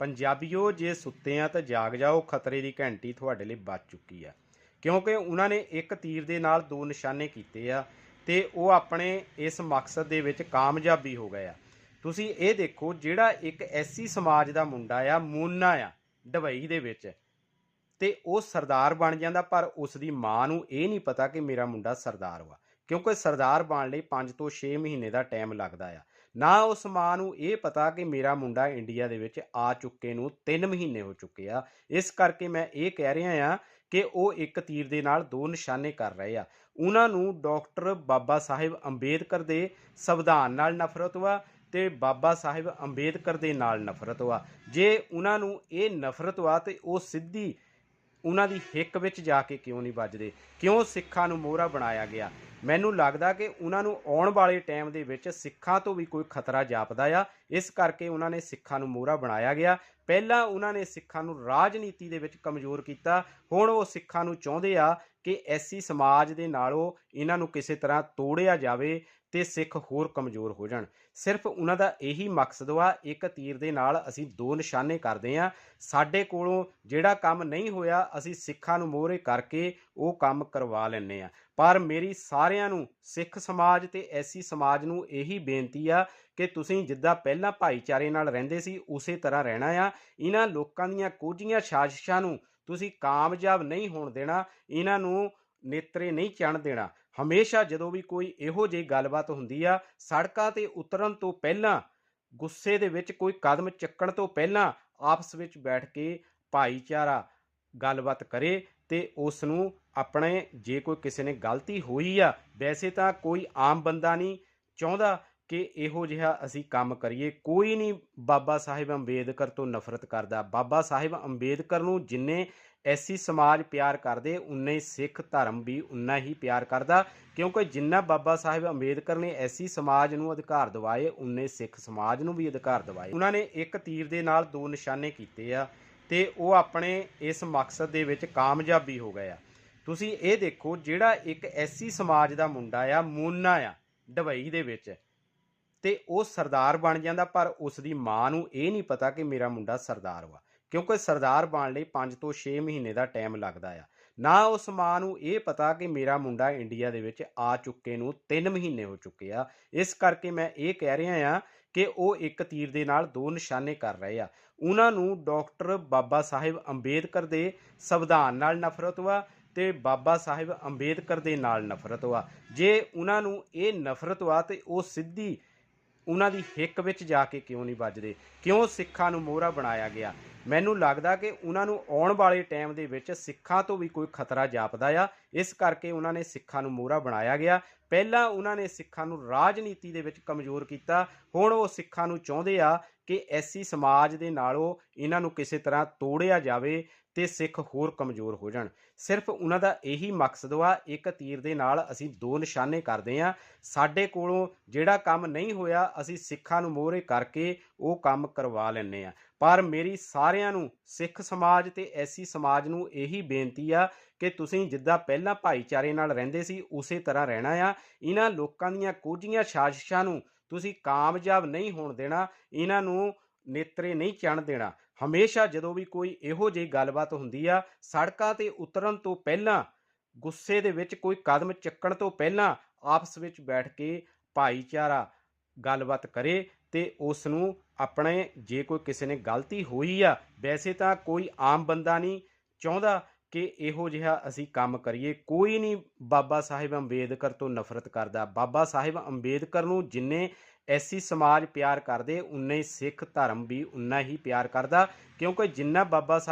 ਪੰਜਾਬੀਓ, ਜੇ ਸੁੱਤੇ ਆ ਤਾਂ ਜਾਗ ਜਾਓ, ਖਤਰੇ ਦੀ ਘੰਟੀ ਤੁਹਾਡੇ ਲਈ ਵੱਜ ਚੁੱਕੀ ਆ। ਕਿਉਂਕਿ ਉਹਨਾਂ ਨੇ ਇੱਕ ਤੀਰ ਦੇ ਨਾਲ ਦੋ ਨਿਸ਼ਾਨੇ ਕੀਤੇ ਆ ਤੇ ਉਹ ਆਪਣੇ ਇਸ ਮਕਸਦ ਦੇ ਵਿੱਚ ਕਾਮਯਾਬੀ ਹੋ ਗਏ ਆ। ਤੁਸੀਂ ਇਹ ਦੇਖੋ, ਜਿਹੜਾ ਇੱਕ ਐਸੀ ਸਮਾਜ ਦਾ ਮੁੰਡਾ ਆ, ਮੋਨਾ ਆ, ਡਬਈ ਦੇ ਵਿੱਚ, ਤੇ ਉਹ ਸਰਦਾਰ ਬਣ ਜਾਂਦਾ, ਪਰ ਉਸ ਦੀ ਮਾਂ ਨੂੰ ਇਹ ਨਹੀਂ ਪਤਾ ਕਿ ਮੇਰਾ ਮੁੰਡਾ ਸਰਦਾਰ ਵਾ। ਕਿਉਂਕਿ ਸਰਦਾਰ ਬਣਨ ਲਈ 5 ਤੋਂ 6 ਮਹੀਨੇ ਦਾ ਟਾਈਮ ਲੱਗਦਾ ਆ। ਨਾ ਉਸ ਮਾਂ ਨੂੰ ਇਹ ਪਤਾ ਕਿ ਮੇਰਾ ਮੁੰਡਾ ਇੰਡੀਆ ਦੇ ਵਿੱਚ ਆ ਚੁੱਕੇ ਨੂੰ 3 ਮਹੀਨੇ ਹੋ ਚੁੱਕੇ ਆ। ਇਸ ਕਰਕੇ ਮੈਂ ਇਹ ਕਹਿ ਰਿਹਾ ਆ ਕਿ ਉਹ ਇੱਕ ਤੀਰ ਦੇ ਨਾਲ ਦੋ ਨਿਸ਼ਾਨੇ ਕਰ ਰਹੇ ਆ। ਉਹਨਾਂ ਨੂੰ ਡਾਕਟਰ ਬਾਬਾ ਸਾਹਿਬ ਅੰਬੇਦਕਰ ਦੇ ਸੰਵਿਧਾਨ ਨਾਲ ਨਫ਼ਰਤ ਵਾ ਤੇ ਬਾਬਾ ਸਾਹਿਬ ਅੰਬੇਦਕਰ ਦੇ ਨਾਲ ਨਫ਼ਰਤ ਵਾ। ਜੇ ਉਹਨਾਂ ਨੂੰ ਇਹ ਨਫ਼ਰਤ ਵਾ ਤੇ ਉਹ ਸਿੱਧੀ ਉਹਨਾਂ ਦੀ ਹਿੱਕ ਵਿੱਚ ਜਾ ਕੇ ਕਿਉਂ ਨਹੀਂ ਵੱਜਦੇ? ਕਿਉਂ ਸਿੱਖਾਂ ਨੂੰ ਮੋਹਰਾ ਬਣਾਇਆ ਗਿਆ? ਮੈਨੂੰ ਲੱਗਦਾ ਕਿ ਉਹਨਾਂ ਨੂੰ ਆਉਣ ਵਾਲੇ ਟਾਈਮ ਦੇ ਵਿੱਚ ਸਿੱਖਾਂ ਤੋਂ ਵੀ ਕੋਈ ਖਤਰਾ ਜਾਪਦਾ ਆ। ਇਸ ਕਰਕੇ ਉਹਨਾਂ ਨੇ ਸਿੱਖਾਂ ਨੂੰ ਮੋਹਰਾ ਬਣਾਇਆ ਗਿਆ। ਪਹਿਲਾਂ ਉਹਨਾਂ ਨੇ ਸਿੱਖਾਂ ਨੂੰ ਰਾਜਨੀਤੀ ਦੇ ਵਿੱਚ ਕਮਜ਼ੋਰ ਕੀਤਾ। ਹੁਣ ਉਹ ਸਿੱਖਾਂ ਨੂੰ ਚਾਹੁੰਦੇ ਆ ਕਿ ਐਸੀ ਸਮਾਜ ਦੇ ਨਾਲੋਂ ਇਹਨਾਂ ਨੂੰ ਕਿਸੇ ਤਰ੍ਹਾਂ ਤੋੜਿਆ ਜਾਵੇ ਤੇ ਸਿੱਖ ਹੋਰ ਕਮਜ਼ੋਰ ਹੋ ਜਾਣ। ਸਿਰਫ ਉਹਨਾਂ ਦਾ ਇਹੀ ਮਕਸਦ ਵਾ, ਇੱਕ ਤੀਰ ਦੇ ਨਾਲ ਅਸੀਂ ਦੋ ਨਿਸ਼ਾਨੇ ਕਰਦੇ ਆ ਸਾਡੇ ਕੋਲੋਂ ਜਿਹੜਾ ਕੰਮ ਨਹੀਂ ਹੋਇਆ, ਅਸੀਂ ਸਿੱਖਾਂ ਨੂੰ ਮੋਹਰੇ ਕਰਕੇ ਉਹ ਕੰਮ ਕਰਵਾ ਲੈਂਦੇ ਆ ਪਰ ਮੇਰੀ ਸਾਰਿਆਂ ਨੂੰ, ਸਿੱਖ ਸਮਾਜ ਤੇ ਐਸੀ ਸਮਾਜ ਨੂੰ ਇਹੀ ਬੇਨਤੀ ਆ ਕਿ ਤੁਸੀਂ ਜਿੱਦਾਂ ਪਹਿਲਾਂ ਭਾਈਚਾਰੇ ਨਾਲ ਰਹਿੰਦੇ ਸੀ, ਉਸੇ ਤਰ੍ਹਾਂ ਰਹਿਣਾ ਆ। ਇਹਨਾਂ ਲੋਕਾਂ ਦੀਆਂ ਕੋਝੀਆਂ, ਸਾਜ਼ਿਸ਼ਾਂ ਨੂੰ ਤੁਸੀਂ ਕਾਮਯਾਬ ਨਹੀਂ ਹੋਣ ਦੇਣਾ, ਇਹਨਾਂ ਨੂੰ ਨੇਤਰੇ ਨਹੀਂ ਚਣ ਦੇਣਾ। ਹਮੇਸ਼ਾ ਜਦੋਂ ਵੀ ਕੋਈ ਇਹੋ ਜਿਹੀ ਗੱਲਬਾਤ ਹੁੰਦੀ ਆ, ਸੜਕਾਂ ਤੇ ਉਤਰਨ ਤੋਂ ਪਹਿਲਾਂ, ਗੁੱਸੇ ਦੇ ਵਿੱਚ ਕੋਈ ਕਦਮ ਚੱਕਣ ਤੋਂ ਪਹਿਲਾਂ ਆਪਸ ਵਿੱਚ ਬੈਠ ਕੇ ਭਾਈਚਾਰਾ ਗੱਲਬਾਤ ਕਰੇ ਤੇ ਉਸ ਨੂੰ ਆਪਣੇ, ਜੇ ਕੋਈ ਕਿਸੇ ਨੇ ਗਲਤੀ ਹੋਈ ਆ, ਵੈਸੇ ਤਾਂ ਕੋਈ ਆਮ ਬੰਦਾ ਨਹੀਂ ਚਾਹੁੰਦਾ ਕਿ ਇਹੋ ਜਿਹਾ ਅਸੀਂ ਕੰਮ ਕਰੀਏ। ਕੋਈ ਨਹੀਂ ਬਾਬਾ ਸਾਹਿਬ ਅੰਬੇਦਕਰ ਤੋਂ ਨਫ਼ਰਤ ਕਰਦਾ। ਬਾਬਾ ਸਾਹਿਬ ਅੰਬੇਦਕਰ ਨੂੰ ਜਿੰਨੇ ਐਸੀ ਸਮਾਜ ਪਿਆਰ ਕਰਦੇ, ਉਨੇ ਹੀ ਸਿੱਖ ਧਰਮ ਵੀ ਉਨਾ ਹੀ ਪਿਆਰ ਕਰਦਾ। ਕਿਉਂਕਿ ਜਿੰਨਾ ਬਾਬਾ ਸਾਹਿਬ ਅੰਬੇਦਕਰ ਨੇ ਐਸੀ ਸਮਾਜ ਨੂੰ ਅਧਿਕਾਰ ਦਿਵਾਏ, ਉਨੇ ਸਿੱਖ ਸਮਾਜ ਨੂੰ ਵੀ ਅਧਿਕਾਰ ਦਿਵਾਏ। ਉਹਨਾਂ ਨੇ ਇੱਕ ਤੀਰ ਦੇ ਨਾਲ ਦੋ ਨਿਸ਼ਾਨੇ ਕੀਤੇ ਆ ਤੇ ਉਹ ਆਪਣੇ ਇਸ ਮਕਸਦ ਦੇ ਵਿੱਚ ਕਾਮਯਾਬੀ ਹੋ ਗਏ ਆ। ਤੁਸੀਂ ਇਹ ਦੇਖੋ, ਜਿਹੜਾ ਇੱਕ ਐਸੀ ਸਮਾਜ ਦਾ ਮੁੰਡਾ ਆ, ਮੋਨਾ ਆ, ਡਬਈ ਦੇ ਵਿੱਚ। ਤੇ ਉਹ ਸਰਦਾਰ ਬਣ ਜਾਂਦਾ, ਪਰ ਉਸ ਦੀ ਮਾਂ ਨੂੰ ਇਹ ਨਹੀਂ ਪਤਾ ਕਿ ਮੇਰਾ ਮੁੰਡਾ ਸਰਦਾਰ ਵਾ, ਕਿਉਂਕਿ ਸਰਦਾਰ ਬਣਨ ਲਈ 5 ਤੋਂ 6 ਮਹੀਨੇ ਦਾ ਟਾਈਮ ਲੱਗਦਾ ਆ। ਨਾ ਉਸ ਮਾਂ ਨੂੰ ਇਹ ਪਤਾ ਕਿ ਮੇਰਾ ਮੁੰਡਾ ਇੰਡੀਆ ਦੇ ਵਿੱਚ ਆ ਚੁੱਕੇ ਨੂੰ 3 ਮਹੀਨੇ ਹੋ ਚੁੱਕੇ ਆ। ਇਸ ਕਰਕੇ ਮੈਂ ਇਹ ਕਹਿ ਰਿਹਾ ਆ ਕਿ ਉਹ ਇੱਕ ਤੀਰ ਦੇ ਨਾਲ ਦੋ ਨਿਸ਼ਾਨੇ ਕਰ ਰਹੇ ਆ। ਉਹਨਾਂ ਨੂੰ ਡਾਕਟਰ ਬਾਬਾ ਸਾਹਿਬ ਅੰਬੇਦਕਰ ਦੇ ਸੰਵਿਧਾਨ ਨਾਲ ਨਫ਼ਰਤ ਵਾ ਤੇ ਬਾਬਾ ਸਾਹਿਬ ਅੰਬੇਦਕਰ ਦੇ ਨਾਲ ਨਫ਼ਰਤ ਵਾ। ਜੇ ਉਹਨਾਂ ਨੂੰ ਇਹ ਨਫ਼ਰਤ ਵਾ ਤੇ ਉਹ ਸਿੱਧੀ ਉਹਨਾਂ ਦੀ ਹਿੱਕ ਵਿੱਚ ਜਾ ਕੇ ਕਿਉਂ ਨਹੀਂ ਵੱਜਦੇ? ਕਿਉਂ ਸਿੱਖਾਂ ਨੂੰ ਮੋਹਰਾ ਬਣਾਇਆ ਗਿਆ? ਮੈਨੂੰ ਲੱਗਦਾ ਕਿ ਉਹਨਾਂ ਨੂੰ ਆਉਣ ਵਾਲੇ ਟਾਈਮ ਦੇ ਵਿੱਚ ਸਿੱਖਾਂ ਤੋਂ ਵੀ ਕੋਈ ਖਤਰਾ ਜਾਪਦਾ ਆ। ਇਸ ਕਰਕੇ ਉਹਨਾਂ ਨੇ ਸਿੱਖਾਂ ਨੂੰ ਮੋਹਰਾ ਬਣਾਇਆ ਗਿਆ। ਪਹਿਲਾਂ ਉਹਨਾਂ ਨੇ ਸਿੱਖਾਂ ਨੂੰ ਰਾਜਨੀਤੀ ਦੇ ਵਿੱਚ ਕਮਜ਼ੋਰ ਕੀਤਾ। ਹੁਣ ਉਹ ਸਿੱਖਾਂ ਨੂੰ ਚਾਹੁੰਦੇ ਆ ਕਿ ਐਸੀ ਸਮਾਜ ਦੇ ਨਾਲੋਂ ਇਹਨਾਂ ਨੂੰ ਕਿਸੇ ਤਰ੍ਹਾਂ ਤੋੜਿਆ ਜਾਵੇ ਤੇ ਸਿੱਖ ਹੋਰ ਕਮਜ਼ੋਰ ਹੋ ਜਾਣ। ਸਿਰਫ ਉਹਨਾਂ ਦਾ ਇਹੀ ਮਕਸਦ ਵਾ, ਇੱਕ ਤੀਰ ਦੇ ਨਾਲ ਅਸੀਂ ਦੋ ਨਿਸ਼ਾਨੇ ਕਰਦੇ ਆ ਸਾਡੇ ਕੋਲੋਂ ਜਿਹੜਾ ਕੰਮ ਨਹੀਂ ਹੋਇਆ, ਅਸੀਂ ਸਿੱਖਾਂ ਨੂੰ ਮੋਹਰੇ ਕਰਕੇ ਉਹ ਕੰਮ ਕਰਵਾ ਲੈਂਦੇ ਆ ਪਰ ਮੇਰੀ ਸਾਰਿਆਂ ਨੂੰ, ਸਿੱਖ ਸਮਾਜ ਤੇ ਐਸੀ ਸਮਾਜ ਨੂੰ ਇਹੀ ਬੇਨਤੀ ਆ ਕਿ ਤੁਸੀਂ ਜਿੱਦਾਂ ਪਹਿਲਾਂ ਭਾਈਚਾਰੇ ਨਾਲ ਰਹਿੰਦੇ ਸੀ, ਉਸੇ ਤਰ੍ਹਾਂ ਰਹਿਣਾ ਆ। ਇਹਨਾਂ ਲੋਕਾਂ ਦੀਆਂ ਕੋਝੀਆਂ, ਸਾਜ਼ਿਸ਼ਾਂ ਨੂੰ ਤੁਸੀਂ ਕਾਮਯਾਬ ਨਹੀਂ ਹੋਣ ਦੇਣਾ, ਇਹਨਾਂ ਨੂੰ ਨੇਤਰੇ ਨਹੀਂ ਚਣ ਦੇਣਾ। ਹਮੇਸ਼ਾ ਜਦੋਂ ਵੀ ਕੋਈ ਇਹੋ ਜਿਹੀ ਗੱਲਬਾਤ ਹੁੰਦੀ ਆ, ਸੜਕਾਂ ਤੇ ਉਤਰਨ ਤੋਂ ਪਹਿਲਾਂ, ਗੁੱਸੇ ਦੇ ਵਿੱਚ ਕੋਈ ਕਦਮ ਚੱਕਣ ਤੋਂ ਪਹਿਲਾਂ ਆਪਸ ਵਿੱਚ ਬੈਠ ਕੇ ਭਾਈਚਾਰਾ ਗੱਲਬਾਤ ਕਰੇ ਤੇ ਉਸ ਨੂੰ ਆਪਣੇ, ਜੇ ਕੋਈ ਕਿਸੇ ਨੇ ਗਲਤੀ ਹੋਈ ਆ, ਵੈਸੇ ਤਾਂ ਕੋਈ ਆਮ ਬੰਦਾ ਨਹੀਂ ਚਾਹੁੰਦਾ ਕਿ ਇਹੋ ਜਿਹਾ ਅਸੀਂ ਕੰਮ ਕਰੀਏ। ਕੋਈ ਨਹੀਂ ਬਾਬਾ ਸਾਹਿਬ ਅੰਬੇਦਕਰ ਤੋਂ ਨਫ਼ਰਤ ਕਰਦਾ। ਬਾਬਾ ਸਾਹਿਬ ਅੰਬੇਦਕਰ ਨੂੰ ਜਿੰਨੇ ਐਸੀ ਸਮਾਜ ਪਿਆਰ ਕਰਦੇ, ਉਨੇ ਸਿੱਖ ਧਰਮ ਵੀ ਉਨਾ ਹੀ ਪਿਆਰ ਕਰਦਾ। ਕਿਉਂਕਿ ਜਿੰਨਾ ਬਾਬਾ ਸਾਹਿਬ